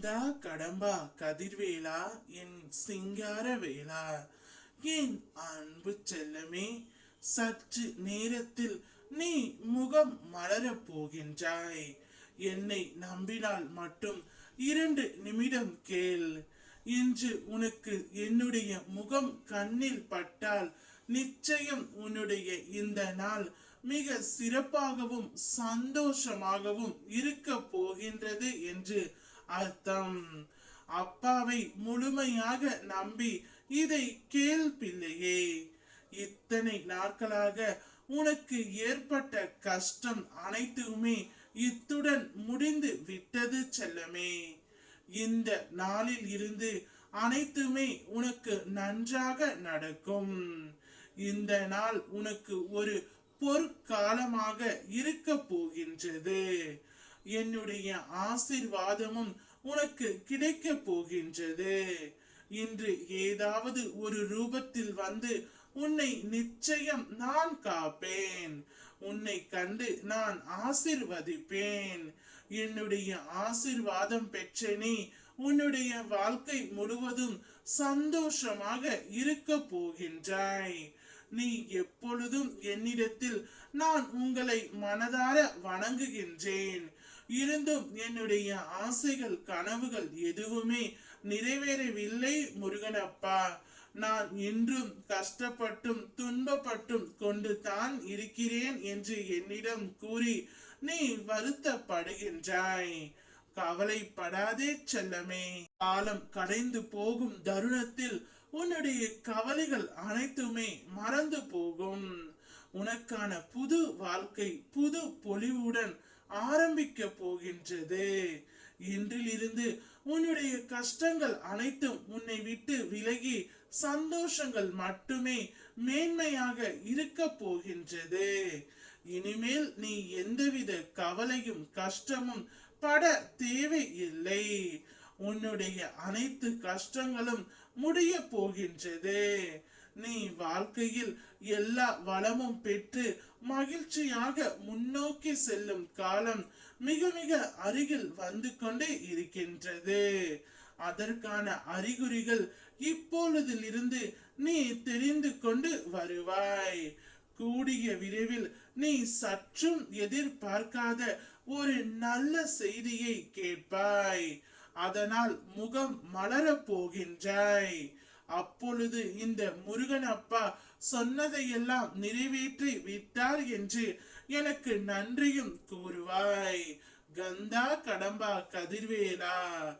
கந்தா கடம்பா கதிர்வேலா என் சிங்கார வேலா. என் அன்பு செல்லமே சற்று நேரத்தில் நீ முகம் மலரப் போகின்றாய். என்னை நம்பினால் மட்டும் இரண்டு நிமிடம் கேள். இன்று உனக்கு என்னுடைய முகம் கண்ணில் பட்டால் நிச்சயம் உன்னுடைய இந்த நாள் மிக சிறப்பாகவும் சந்தோஷமாகவும் இருக்க போகின்றது என்று அர்த்தம். அப்பாவை முழுமையாக நம்பி இதை கேள் பிள்ளையே. இத்தனை நாட்களாக உனக்கு ஏற்பட்ட கஷ்டம் அனைத்துமே இத்துடன் முடிந்து விட்டது செல்லமே. இந்த நாளில் இருந்து அனைத்துமே உனக்கு நன்றாக நடக்கும். இந்த நாள் உனக்கு ஒரு பொற்காலமாக இருக்க போகின்றது. என்னுடைய ஆசிர்வாதமும் உனக்கு கிடைக்க போகின்றது. இன்று ஏதாவது ஒரு ரூபத்தில் வந்து உன்னை நிச்சயம் நான் காப்பேன். உன்னை கண்டு நான் ஆசிர்வதிப்பேன். என்னுடைய ஆசிர்வாதம் பெற்ற நீ உன்னுடைய வாழ்க்கை முழுவதும் சந்தோஷமாக இருக்க போகின்றாய். நீ எப்பொழுதும் என்னிடத்தில் நான் உங்களை மனதார வணங்குகின்றேன். இருந்தும் என்னுடைய ஆசைகள் கனவுகள் எதுவுமே நிறைவேறவில்லை முருகனப்பா நான் இன்றும் கஷ்டப்பட்டும் துன்பப்பட்டும் கொண்டு தான் இருக்கிறேன் என்று என்னிடம் கூறி நீ வருத்தப்படுகின்றாய். கவலைப்படாதே செல்லமே. காலம் கடைந்து போகும் தருணத்தில் உன்னுடைய கவலைகள் அனைத்துமே மறந்து போகும். உனக்கான புது வாழ்க்கை புது பொலிவுடன் ஆரம்பிக்க போகின்றது. இன்றிலிருந்து உன்னுடைய கஷ்டங்கள் அனைத்தும் உன்னை விட்டு விலகி சந்தோஷங்கள் மட்டுமே மேன்மையாக இருக்க போகின்றது. இனிமேல் நீ எந்தவித கவலையும் கஷ்டமும் பட தேவையில்லை. உன்னுடைய அனைத்து கஷ்டங்களும் முடிய போகின்றது. நீ வாழ்க்கையில் எல்லா வளமும் பெற்று மகிழ்ச்சியாக முன்னோக்கி செல்லும் காலம் மிக மிக அருகில் வந்து கொண்டே இருக்கின்றது. அதற்கான அறிகுறிகள் இப்பொழுதிலிருந்து நீ தெரிந்து கொண்டு வருவாய். கூடிய விரைவில் நீ சற்றும் எதிர்பார்க்காத ஒரு நல்ல செய்தியை கேட்பாய். அதனால் முகம் மலரப் போகின்றாய். அப்பொழுது இந்த முருகன் அப்பா சொன்னதையெல்லாம் நிறைவேற்றி விட்டார் என்று எனக்கு நன்றியும் கூறுவாய். கந்தா கடம்பா கதிர்வேலா.